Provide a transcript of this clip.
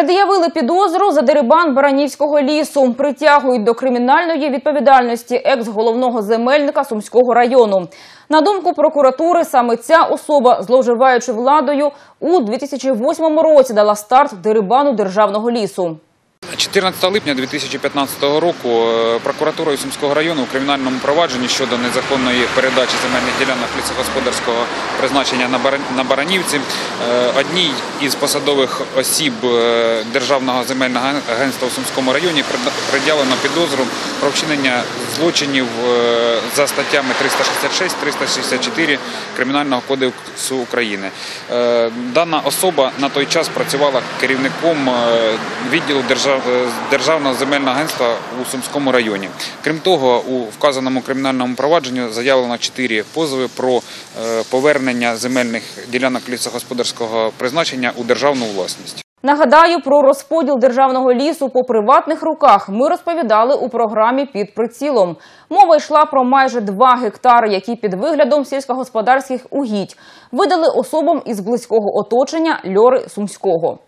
Пред'явили підозру за дерибан Баранівського лісу. Притягують до кримінальної відповідальності екс-головного земельника Сумського району. На думку прокуратури, саме ця особа, зловживаючи владою, у 2008 році дала старт дерибану державного лісу. 14 липня 2015 року е, прокуратурою Сумського району у кримінальному провадженні щодо незаконної передачі земельних ділянок лісогосподарського призначення на Баран- Баранівці е, одній із посадових осіб е, Державного земельного агентства у Сумському районі пред'явлено підозру про вчинення злочинів е, за статтями 366-364 Кримінального кодексу України. Е, Дана особа на той час працювала керівником е, відділу держав- Державного земельного агентства у Сумському районі. Крім того, у вказаному кримінальному провадженні заявлено чотири позови про повернення земельних ділянок лісогосподарського призначення у державну власність. Нагадаю, про розподіл державного лісу по приватних руках ми розповідали у програмі «Під прицілом». Мова йшла про майже 2 гектари, які під виглядом сільськогосподарських угідь видали особам із близького оточення Льори Сумського.